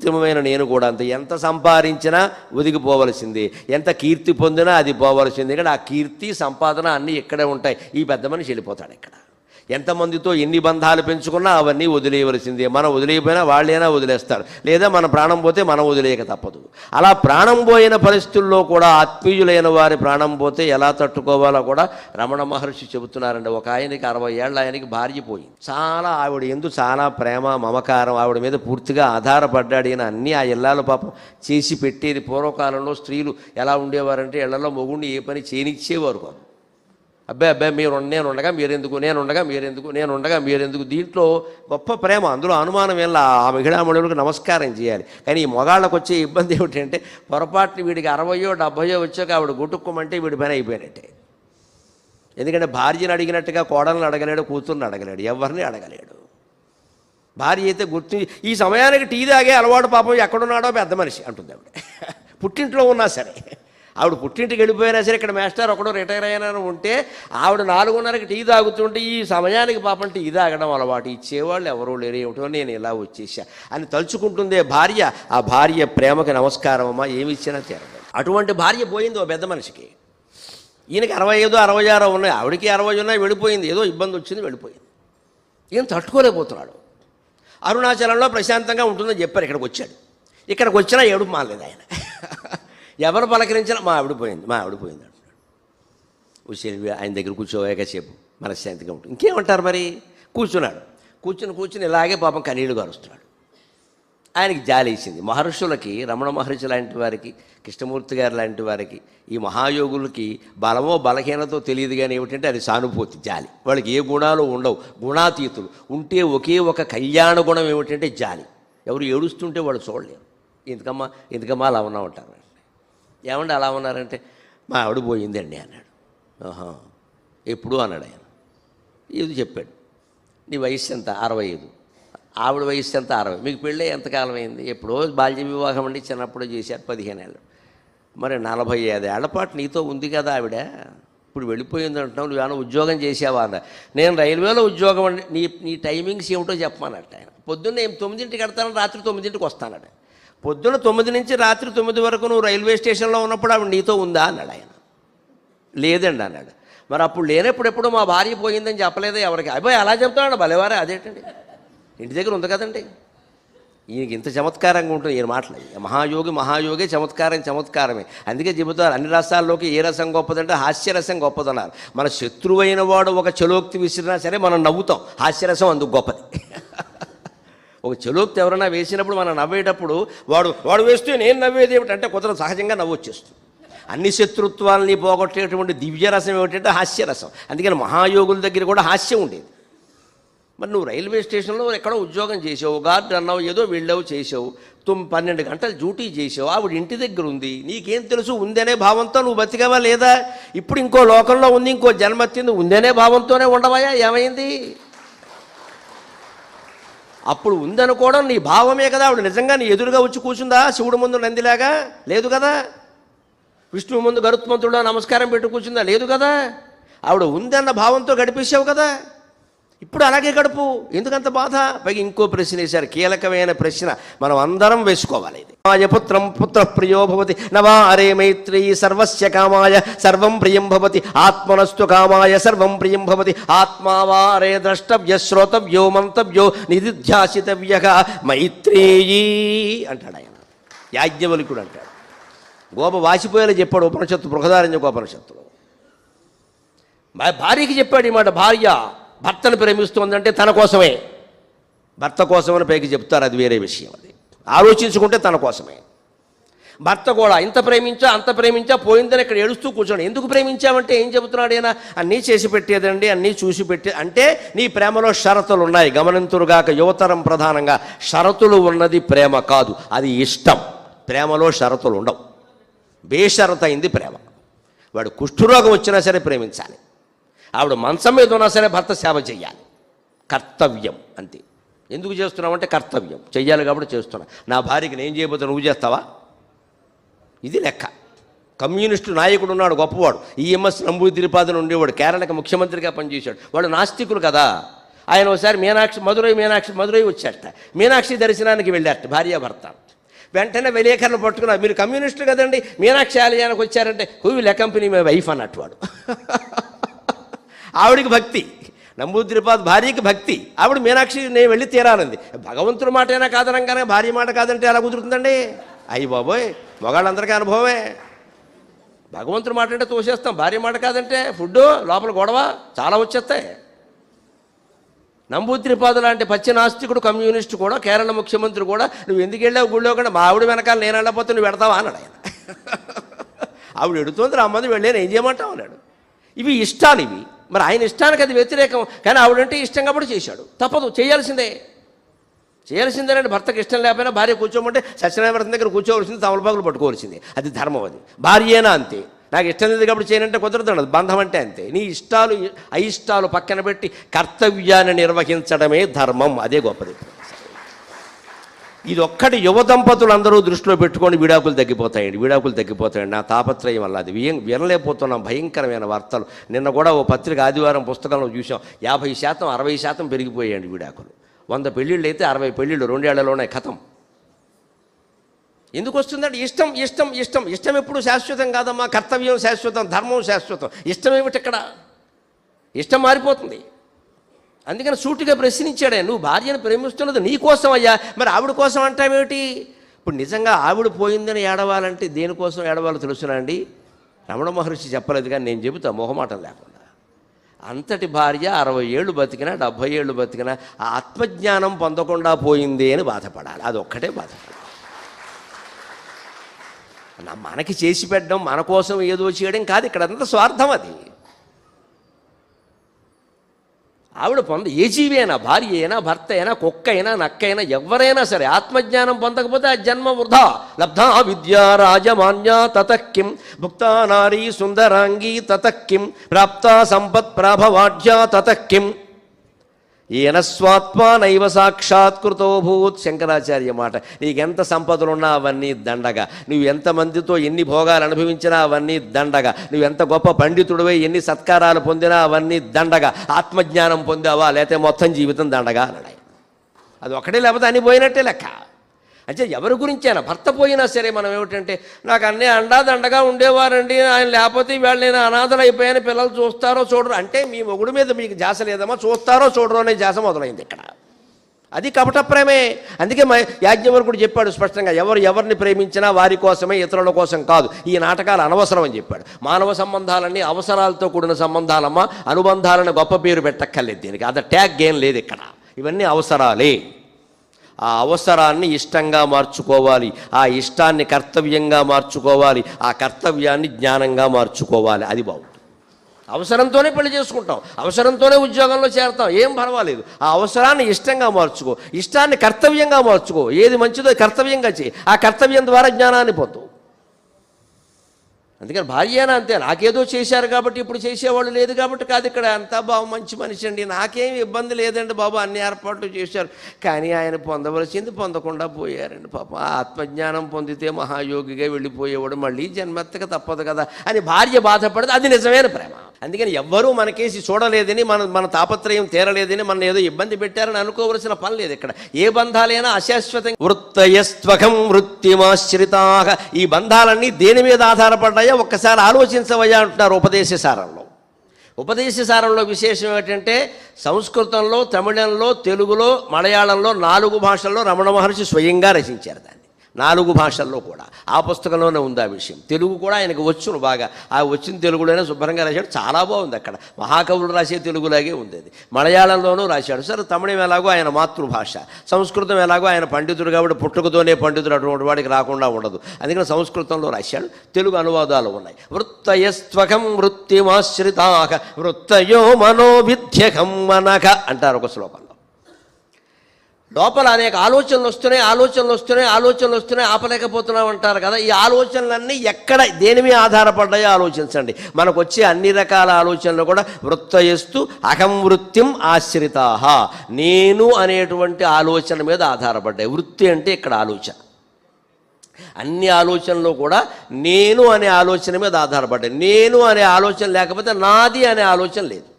కృత్రిమమైన నేను కూడా అంత. ఎంత సంపాదించినా ఒదిగిపోవలసింది. ఎంత కీర్తి పొందినా అది పోవలసింది. ఇక్కడ ఆ కీర్తి సంపాదన అన్నీ ఇక్కడే ఉంటాయి. ఈ పెద్ద మనిషి వెళ్ళిపోతాడు ఇక్కడ. ఎంతమందితో ఎన్ని బంధాలు పెంచుకున్నా అవన్నీ వదిలేయవలసిందే. మనం వదిలేయపోయినా వాళ్ళైనా వదిలేస్తారు. లేదా మన ప్రాణం పోతే మనం వదిలేయక తప్పదు. అలా ప్రాణం పోయిన పరిస్థితుల్లో కూడా ఆత్మీయులైన వారి ప్రాణం పోతే ఎలా తట్టుకోవాలో కూడా రమణ మహర్షి చెబుతున్నారండి. ఒక ఆయనకి అరవై ఏళ్ళ ఆయనకి భార్య పోయింది. చాలా ఆవిడ ఎందు చాలా ప్రేమ మమకారం ఆవిడ మీద పూర్తిగా ఆధారపడ్డాడు. ఈయన అన్నీ ఆ ఇళ్ళలో పాపం చేసి పెట్టేది. పూర్వకాలంలో స్త్రీలు ఎలా ఉండేవారంటే ఇళ్ళలో మొగుడిని ఏ పని చేయనిచ్చేవారు కాదు అబ్బాయి అబ్బాయి మీరు ఉండ- నేను ఉండగా మీరెందుకు నేను ఉండగా మీరెందుకు నేను ఉండగా మీరెందుకు? దీంట్లో గొప్ప ప్రేమ అందులో అనుమానం ఏం ఆ మహిళామణులకు నమస్కారం చేయాలి. కానీ ఈ మొగాళ్ళకు వచ్చే ఇబ్బంది ఏమిటంటే పొరపాట్లు వీడికి అరవయో డెబ్భయో వచ్చాక ఆవిడ గుట్టుకోమంటే వీడి పని అయిపోయినట్టే. ఎందుకంటే భార్యను అడిగినట్టుగా కోడలను అడగలేడు కూతుర్ని అడగలేడు ఎవరిని అడగలేడు. భార్య అయితే గుర్తు ఈ సమయానికి టీ తాగే అలవాటు పాపం ఎక్కడున్నాడో పెద్ద మనిషి అంటుంది ఆవిడ. పుట్టింట్లో ఉన్నా సరే. ఆవిడ పుట్టింటికి వెళ్ళిపోయినా సరే ఇక్కడ మాస్టర్ ఒకడు రిటైర్ అయినా ఉంటే ఆవిడ నాలుగున్నరకి టీ తాగుతుంటే ఈ సమయానికి పాపం టీ తాగడం అలవాటు. ఇచ్చేవాళ్ళు ఎవరూ లేరు. ఏమిటో నేను ఇలా వచ్చేసా. అని తలుచుకుంటుందే భార్య. ఆ భార్య ప్రేమకి నమస్కారం అమ్మా. ఏమి ఇచ్చినా తీరదు. అటువంటి భార్య పోయింది ఓ పెద్ద మనిషికి. ఈయనకి అరవై ఐదు అరవై ఆరో ఉన్నాయి. ఆవిడకి అరవై ఉన్నాయి వెళ్ళిపోయింది. ఏదో ఇబ్బంది వచ్చింది వెళ్ళిపోయింది. ఈయన తట్టుకోలేకపోతున్నాడు. అరుణాచలంలో ప్రశాంతంగా ఉంటుందని చెప్పారు. ఇక్కడికి వచ్చాడు. ఇక్కడికి వచ్చినా ఏడుపు మానలేదు ఆయన. ఎవరు పలకరించినా మా ఆవిడ పోయింది మా ఆవిడ పోయింది అంటున్నాడు. వచ్చి ఆయన దగ్గర కూర్చోవాక సేపు మనశ్శాంతిగా ఉంటుంది. ఇంకేమంటారు మరి? కూర్చున్నాడు. కూర్చుని కూర్చుని ఇలాగే పాపం కన్నీళ్ళు గారుస్తున్నాడు. ఆయనకి జాలేసింది మహర్షులకి రమణ మహర్షి లాంటి వారికి కృష్ణమూర్తి గారు లాంటి వారికి ఈ మహాయోగులకి బలమో బలహీనతో తెలియదు కానీ ఏమిటంటే అది సానుభూతి జాలి. వాళ్ళకి ఏ గుణాలు ఉండవు. గుణాతీతులు. ఉంటే ఒకే ఒక కళ్యాణ గుణం ఏమిటంటే జాలి. ఎవరు ఏడుస్తుంటే వాళ్ళు చూడలేరు. ఎందుకమ్మా? ఎందుకమ్మా అలా ఉన్నా ఉంటారు ఏమండి అలా ఉన్నారంటే మా ఆవిడ పోయిందండి అన్నాడు. ఆహా ఎప్పుడు? అన్నాడు ఆయన. ఇది చెప్పాడు నీ వయసు ఎంత? అరవై ఐదు. ఆవిడ వయసు ఎంత? అరవై. మీకు పెళ్ళి ఎంతకాలం అయింది? ఎప్పుడో బాల్య వివాహం అండి చిన్నప్పుడు చేశారు పదిహేను ఏళ్ళు. మరి నలభై ఐదు పాటు నీతో ఉంది కదా ఆవిడ. ఇప్పుడు వెళ్ళిపోయింది అంటున్నావు నువ్వు ఏమైనా ఉద్యోగం చేసావా? అన్న. నేను రైల్వేలో ఉద్యోగం అండి నీ నీ టైమింగ్స్ ఏమిటో చెప్పమన్నట్టు ఆయన. పొద్దున్న ఏం తొమ్మిదింటికి కడతాను రాత్రి తొమ్మిదింటికి వస్తానట పొద్దున తొమ్మిది నుంచి రాత్రి తొమ్మిది వరకు నువ్వు రైల్వే స్టేషన్లో ఉన్నప్పుడు ఆవిడ నీతో ఉందా అన్నాడు ఆయన. లేదండి అన్నాడు. మరి అప్పుడు లేనప్పుడు ఎప్పుడు మా భార్య పోయిందని చెప్పలేదా ఎవరికి? అబ్బాయి అలా చెప్తాడు భలేవారే అదేంటండి? ఇంటి దగ్గర ఉంది కదండి. ఈయనకి ఇంత చమత్కారంగా ఉంటుంది ఈయన మాటలు. మహాయోగి మహాయోగి చమత్కారం చమత్కారమే. అందుకే చెబుతారు అన్ని రసాల్లోకి ఏ రసం గొప్పదంటే హాస్యరసం గొప్పదన్నారు. మన శత్రువైన వాడు ఒక చలోక్తి విసిరినా సరే మనం నవ్వుతాం. హాస్యరసం అందుకు గొప్పది. ఒక చలోక్తి ఎవరైనా వేసినప్పుడు మనం నవ్వేటప్పుడు వాడు వాడు వేస్తే నేను నవ్వేది ఏమిటంటే కొంత సహజంగా నవ్వు వచ్చేస్తుంది. అన్ని శత్రుత్వాలని పోగొట్టేటువంటి దివ్యరసం ఏమిటంటే హాస్యరసం. అందుకని మహాయోగుల దగ్గర కూడా హాస్యం ఉండేది. మరి నువ్వు రైల్వే స్టేషన్లో ఎక్కడో ఉద్యోగం చేసావు గార్డ్ అన్నావు ఏదో వెళ్ళావు చేసావు తొమ్మిది పన్నెండు గంటలు డ్యూటీ చేసావు ఆవిడ ఇంటి దగ్గర ఉంది నీకేం తెలుసు ఉందనే భావంతో నువ్వు బతికావా లేదా? ఇప్పుడు ఇంకో లోకంలో ఉంది ఇంకో జన్మత్తింది ఉందనే భావంతోనే ఉండవాయా? ఏమైంది? అప్పుడు ఉందనుకోవడం నీ భావమే కదా. ఆవిడ నిజంగా నీ ఎదురుగా వచ్చి కూర్చుందా? శివుడు ముందు నందిలాగా? లేదు కదా. విష్ణువు ముందు గరుత్మంతుడు నమస్కారం పెట్టు కూర్చుందా? లేదు కదా. ఆవిడ ఉందన్న భావంతో గడిపేసావు కదా. ఇప్పుడు అలాగే గడుపు. ఎందుకంత బాధ? పైగా ఇంకో ప్రశ్న వేశారు. కీలకమైన ప్రశ్న. మనం అందరం వేసుకోవాలి ఇది. మాయ పుత్రం పుత్ర ప్రియో భవతి. నవా అరే మైత్రీ సర్వస్య కామాయ. సర్వం ప్రియం భవతి. ఆత్మనస్తు కామాయ. సర్వం ప్రియం భవతి. ఆత్మావా అరే ద్రష్టవ్య శ్రోతవ్యో మంతవ్యో నిధిధ్యాసితవ్య మైత్రేయీ అంటాడు ఆయన. యాజ్ఞవలికుడు అంటాడు. గోప వాసిపోయేలా చెప్పాడు ఉపనిషత్తు బృహదారంజ ఉపనిషత్తులో భార్యకి చెప్పాడు ఈ మాట భార్య భర్తను ప్రేమిస్తోందంటే తన కోసమే. భర్త కోసమని పైకి చెప్తారు అది వేరే విషయం అది. ఆలోచించుకుంటే తన కోసమే. భర్త కూడా ఇంత ప్రేమించా అంత ప్రేమించా పోయిందని ఇక్కడ ఏడుస్తూ కూర్చోండి. ఎందుకు ప్రేమించామంటే ఏం చెబుతున్నాడు ఈయన? అన్నీ చేసి పెట్టేదండి అన్నీ చూసి పెట్టే అంటే నీ ప్రేమలో షరతులు ఉన్నాయి. గమనింతురుగాక యువతరం ప్రధానంగా షరతులు ఉన్నది ప్రేమ కాదు అది ఇష్టం. ప్రేమలో షరతులు ఉండవు. బేషరత అయింది ప్రేమ. వాడు కుష్ఠరోగం వచ్చినా సరే ప్రేమించాలి. ఆవిడ మంచం మీద ఉన్నా సరే భర్త సేవ చేయాలి కర్తవ్యం అంతే. ఎందుకు చేస్తున్నావంటే కర్తవ్యం. చెయ్యాలి కాబట్టి చేస్తున్నా. నా భార్యకి నేను చేయబోతే నువ్వు చేస్తావా? ఇది లెక్క. కమ్యూనిస్టు నాయకుడు ఉన్నాడు గొప్పవాడు. ఈఎంఎస్ నంబూదిరిపాదన ఉండేవాడు కేరళకి ముఖ్యమంత్రిగా పనిచేశాడు. వాడు నాస్తికులు కదా. ఆయన ఒకసారి మీనాక్షి మధురై మీనాక్షి మధురై వచ్చారట. మీనాక్షి దర్శనానికి వెళ్ళారట భార్యాభర్త వెంటనే విలేకరులు పట్టుకున్నారు. మీరు కమ్యూనిస్టులు కదండి మీనాక్షి ఆలయానికి వచ్చారంటే who will company my wife అన్నట్టు వాడు. ఆవిడికి భక్తి. నంబూద్రిపాద్ భార్యకి భక్తి. ఆవిడ మీనాక్షి నేను వెళ్ళి తీరాలంది భగవంతుడి మాట అయినా కాదనగానే భార్య మాట కాదంటే ఎలా కుదురుతుందండి? అయ్యి బాబోయ్ మగాళ్ళందరికీ అనుభవమే. భగవంతుడి మాట అంటే తోసేస్తాం. భార్య మాట కాదంటే ఫుడ్ లోపల గొడవ చాలా వచ్చేస్తాయి. నంబూత్రిపాదు లాంటి పచ్చి నాస్తికుడు కమ్యూనిస్టు కూడా కేరళ ముఖ్యమంత్రి కూడా నువ్వు ఎందుకు వెళ్ళావు గుళ్ళో కూడా? మా ఆవిడ వెనకాల నేను వెళ్ళకపోతే నువ్వు పెడతావా అన్నాడు ఆయన. ఆవిడ ఎడుతుంది రామ్మంది వెళ్ళాను ఏం చేయమంటావు? అన్నాడు. ఇవి ఇష్టాలు ఇవి. మరి ఆయన ఇష్టానికి అది వ్యతిరేకం. కానీ ఆవిడంటే ఇష్టం కాబట్టి చేశాడు. తప్పదు చేయాల్సిందే. చేయాల్సిందేనండి భర్తకి ఇష్టం లేకపోయినా భార్య కూర్చోమంటే సత్యనారాయణ దగ్గర కూర్చోవలసింది తమలపాకులు పట్టుకోవాల్సింది. అది ధర్మం అది. భార్యేనా అంతే. నాకు ఇష్టం లేదు కాబట్టి చేయనంటే కుదరదు బంధం అంటే అంతే. నీ ఇష్టాలు అయిష్టాలు పక్కన పెట్టి కర్తవ్యాన్ని నిర్వహించడమే ధర్మం. అదే గొప్పది. ఇది ఒక్కటి యువ దంపతులు అందరూ దృష్టిలో పెట్టుకొని విడాకులు తగ్గిపోతాయండి విడాకులు తగ్గిపోతాయండి. నా తాపత్రయం వల్ల అది వినలేకపోతున్నాం. భయంకరమైన వార్తలు. నిన్న కూడా ఓ పత్రిక ఆదివారం పుస్తకంలో చూసాం యాభై శాతం అరవై శాతం పెరిగిపోయాయండి విడాకులు. వంద పెళ్ళిళ్ళు అయితే అరవై పెళ్ళిళ్ళు రెండేళ్ళలోనే కథం. ఎందుకు వస్తుందంటే ఇష్టం ఇష్టం ఇష్టం. ఇష్టం ఎప్పుడు శాశ్వతం కాదమ్మా. కర్తవ్యం శాశ్వతం ధర్మం శాశ్వతం. ఇష్టం ఏమిటి ఇక్కడ? ఇష్టం మారిపోతుంది. అందుకని సూటిగా ప్రశ్నించాడే నువ్వు భార్యను ప్రేమిస్తున్నది నీ కోసం అయ్యా మరి ఆవిడ కోసం అంటావేమిటి ఇప్పుడు నిజంగా ఆవిడ పోయిందని ఏడవాలంటే దేనికోసం ఏడవాలో తెలుసునా అండి? రమణ మహర్షి చెప్పలేదు కానీ నేను చెబుతా మొహమాటం లేకుండా. అంతటి భార్య అరవై ఏళ్ళు బతికినా డెబ్భై ఏళ్ళు బతికినా ఆ ఆత్మజ్ఞానం పొందకుండా పోయింది అని బాధపడాలి. అది ఒక్కటే బాధపడాలి మనకి చేసి పెట్టడం మన కోసం ఏదో చేయడం కాదు ఇక్కడ అంత స్వార్థం అది. ఆవిడ పొంద ఏ జీవి అయినా భార్య అయినా భర్త అయినా కుక్క అయినా నక్క అయినా ఎవరైనా సరే ఆత్మజ్ఞానం పొందకపోతే ఆ జన్మ వృధా. లబ్ధా విద్యా రాజమాన్య తతక్కిం భుక్తా నారీ సుందరాంగీ తతక్కిం ప్రాప్త సంపత్ ప్రాభవాఢ్యా తతక్కిం ఈయన స్వాత్మ నైవ సాక్షాత్కృతో భూత్ శంకరాచార్య మాట. నీకెంత సంపదలున్నా అవన్నీ దండగా. నువ్వు ఎంతమందితో ఎన్ని భోగాలు అనుభవించినా అవన్నీ దండగా. నువ్వు ఎంత గొప్ప పండితుడివై ఎన్ని సత్కారాలు పొందినా అవన్నీ దండగా. ఆత్మజ్ఞానం పొందావా? లేకపోతే మొత్తం జీవితం దండగా అన్నాడు అది ఒకటే లేకపోతే అని పోయినట్టే లెక్క. అంటే ఎవరి గురించైనా? భర్త పోయినా సరే మనం ఏమిటంటే నాకు అన్నీ అండాదండగా ఉండేవారండి ఆయన లేకపోతే ఇవాళ నేను అనాథలు అయిపోయాను పిల్లలు చూస్తారో చూడరు. అంటే మీ మొగుడు మీద మీకు జాస లేదమ్మా చూస్తారో చూడరు అనే జాస మొదలైంది ఇక్కడ. అది కపట ప్రేమే అందుకే మా యాజ్ఞవల్కుడు చెప్పాడు స్పష్టంగా ఎవరు ఎవరిని ప్రేమించినా వారి కోసమే ఇతరుల కోసం కాదు. ఈ నాటకాలు అనవసరం అని చెప్పాడు. మానవ సంబంధాలన్నీ అవసరాలతో కూడిన సంబంధాలమ్మా అనుబంధాలను గొప్ప పేరు పెట్టక్కర్లేదు దీనికి. అది ట్యాగ్ ఏం లేదు ఇక్కడ. ఇవన్నీ అవసరాలే. ఆ అవసరాన్ని ఇష్టంగా మార్చుకోవాలి. ఆ ఇష్టాన్ని కర్తవ్యంగా మార్చుకోవాలి. ఆ కర్తవ్యాన్ని జ్ఞానంగా మార్చుకోవాలి. అది బాగుంటుంది. అవసరంతోనే పెళ్ళి చేసుకుంటాం. అవసరంతోనే ఉద్యోగంలో చేరతాం. ఏం పర్వాలేదు. ఆ అవసరాన్ని ఇష్టంగా మార్చుకో. ఇష్టాన్ని కర్తవ్యంగా మార్చుకో. ఏది మంచిదో కర్తవ్యంగా చేయి. ఆ కర్తవ్యం ద్వారా జ్ఞానాన్ని పొందు అందుకని భార్య అయినా అంతే నాకేదో చేశారు కాబట్టి ఇప్పుడు చేసేవాళ్ళు లేదు కాబట్టి కాదు ఇక్కడ. అంతా బాబు మంచి మనిషి అండి. నాకేం ఇబ్బంది లేదండి బాబు అన్ని ఏర్పాట్లు చేశారు. కానీ ఆయన పొందవలసింది పొందకుండా పోయారండి పాప. ఆత్మజ్ఞానం పొందితే మహాయోగిగా వెళ్ళిపోయేవాడు. మళ్ళీ జన్మెత్తక తప్పదు కదా అని భార్య బాధపడదు. అది నిజమైన ప్రేమ. అందుకని ఎవ్వరూ మనకేసి చూడలేదని మన మన తాపత్రయం తీరలేదని మన ఏదో ఇబ్బంది పెట్టారని అనుకోవలసిన పని లేదు ఇక్కడ. ఏ బంధాలైనా అశాశ్వతం వృత్తయస్త్వకం వృత్తిమాశ్రితా. ఈ బంధాలన్నీ దేని మీద ఆధారపడ్డాయి ఒక్కసారి ఆలోచించవయ్యా అంటున్నారు ఉపదేశ సారంలో. ఉపదేశ సారంలో విశేషం ఏంటంటే సంస్కృతంలో తమిళంలో తెలుగులో మలయాళంలో నాలుగు భాషల్లో రమణ మహర్షి స్వయంగా రచించారు దాన్ని. నాలుగు భాషల్లో కూడా. ఆ పుస్తకంలోనే ఉంది ఆ విషయం. తెలుగు కూడా ఆయనకు వచ్చును బాగా. ఆ వచ్చిన తెలుగులోనే శుభ్రంగా రాశాడు. చాలా బాగుంది అక్కడ. మహాకవులు రాసే తెలుగులాగే ఉంది అది మలయాళంలోనూ రాశాడు. సరే తమిళం ఎలాగో ఆయన మాతృభాష. సంస్కృతం ఎలాగో ఆయన పండితుడు కాబట్టి పుట్టుకతోనే పండితుడు అటువంటి వాడికి రాకుండా ఉండదు. అందుకని సంస్కృతంలో రాశాడు. తెలుగు అనువాదాలు ఉన్నాయి. వృత్తయస్త్వకం వృత్తిమాశ్రితాక వృత్తయో మనోవిధ్యకం మనక అంటారు ఒక శ్లోకం. లోపల అనేక ఆలోచనలు వస్తున్నాయి ఆలోచనలు వస్తున్నాయి ఆలోచనలు వస్తున్నాయి ఆపలేకపోతున్నాం అంటారు కదా. ఈ ఆలోచనలన్నీ ఎక్కడ దేని మీద ఆధారపడ్డాయో ఆలోచించండి. మనకు వచ్చే అన్ని రకాల ఆలోచనలు కూడా వృత్తయస్తు అహం వృత్తిం ఆశ్రితా నేను అనేటువంటి ఆలోచన మీద ఆధారపడ్డాయి. వృత్తి అంటే ఇక్కడ ఆలోచన. అన్ని ఆలోచనలు కూడా నేను అనే ఆలోచన మీద ఆధారపడ్డాయి. నేను అనే ఆలోచన లేకపోతే నాది అనే ఆలోచన లేదు.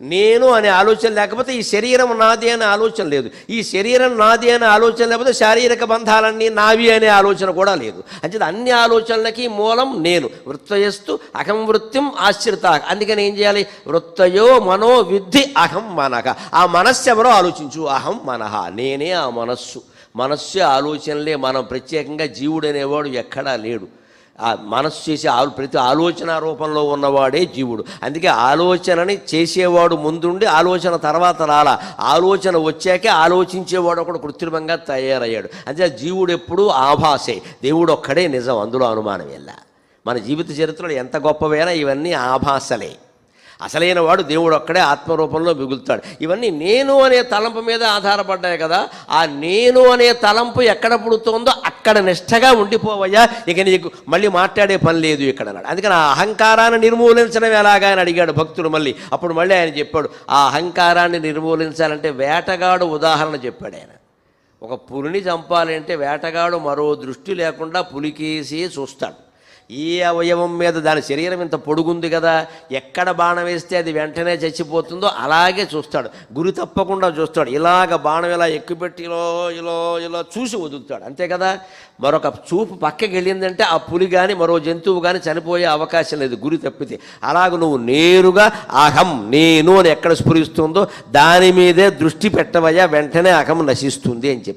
నేను అనే ఆలోచన లేకపోతే ఈ శరీరం నాది అనే ఆలోచన లేదు. ఈ శరీరం నాది అనే ఆలోచన లేకపోతే శారీరక బంధాలన్నీ నావి అనే ఆలోచన కూడా లేదు. అంటే అన్ని ఆలోచనలకి మూలం నేను. వృత్తయస్తు అహం వృత్తిం ఆశ్రిత. అందుకని ఏం చేయాలి? వృత్తయో మనో విద్ధి అహం మనక ఆ మనస్సు ఎవరో ఆలోచించు. అహం మనహ నేనే ఆ మనస్సు. మనస్సు ఆలోచనలే మనం. ప్రత్యేకంగా జీవుడు అనేవాడు ఎక్కడా లేడు. మనస్సు చేసే ఆలో ప్రతి ఆలోచన రూపంలో ఉన్నవాడే జీవుడు. అందుకే ఆలోచనని చేసేవాడు ముందుండి ఆలోచన తర్వాత రాల. ఆలోచన వచ్చాకే ఆలోచించేవాడు ఒకడు కృత్రిమంగా తయారయ్యాడు. అంతే జీవుడు ఎప్పుడూ ఆభాసే. దేవుడు ఒక్కడే నిజం అందులో అనుమానం ఎలా మన జీవిత చరిత్రలో ఎంత గొప్పవైనా ఇవన్నీ ఆభాసలే. అసలైన వాడు దేవుడు ఒక్కడే ఆత్మరూపంలో మిగులుతాడు. ఇవన్నీ నేను అనే తలంపు మీద ఆధారపడ్డాయి కదా. ఆ నేను అనే తలంపు ఎక్కడ పుడుతోందో అక్కడ నిష్టగా ఉండిపోవయ్యా. ఇక నీకు మళ్ళీ మాట్లాడే పని లేదు ఇక్కడ అన్నాడు. అందుకని ఆ అహంకారాన్ని నిర్మూలించడం ఎలాగా అని అడిగాడు భక్తుడు మళ్ళీ. అప్పుడు మళ్ళీ ఆయన చెప్పాడు ఆ అహంకారాన్ని నిర్మూలించాలంటే వేటగాడు ఉదాహరణ చెప్పాడు ఆయన. ఒక పులిని చంపాలంటే వేటగాడు మరో దృష్టి లేకుండా పులికేసి చూస్తాడు. ఏ అవయవం మీద దాని శరీరం ఇంత పొడుగుంది కదా ఎక్కడ బాణం వేస్తే అది వెంటనే చచ్చిపోతుందో అలాగే చూస్తాడు. గురి తప్పకుండా చూస్తాడు. ఇలాగ బాణం ఇలా ఎక్కుపెట్టి ఇలా ఇలా ఇలా చూసి వదులుతాడు. అంతే కదా? మరొక చూపు పక్కకి వెళ్ళిందంటే ఆ పులి కానీ మరో జంతువు కానీ చనిపోయే అవకాశం లేదు గురి తప్పితే. అలాగ నువ్వు నేరుగా అహం నేను అని ఎక్కడ స్ఫురిస్తుందో దాని మీదే దృష్టి పెట్టవయ్యా వెంటనే అహం నశిస్తుంది అని చెప్పి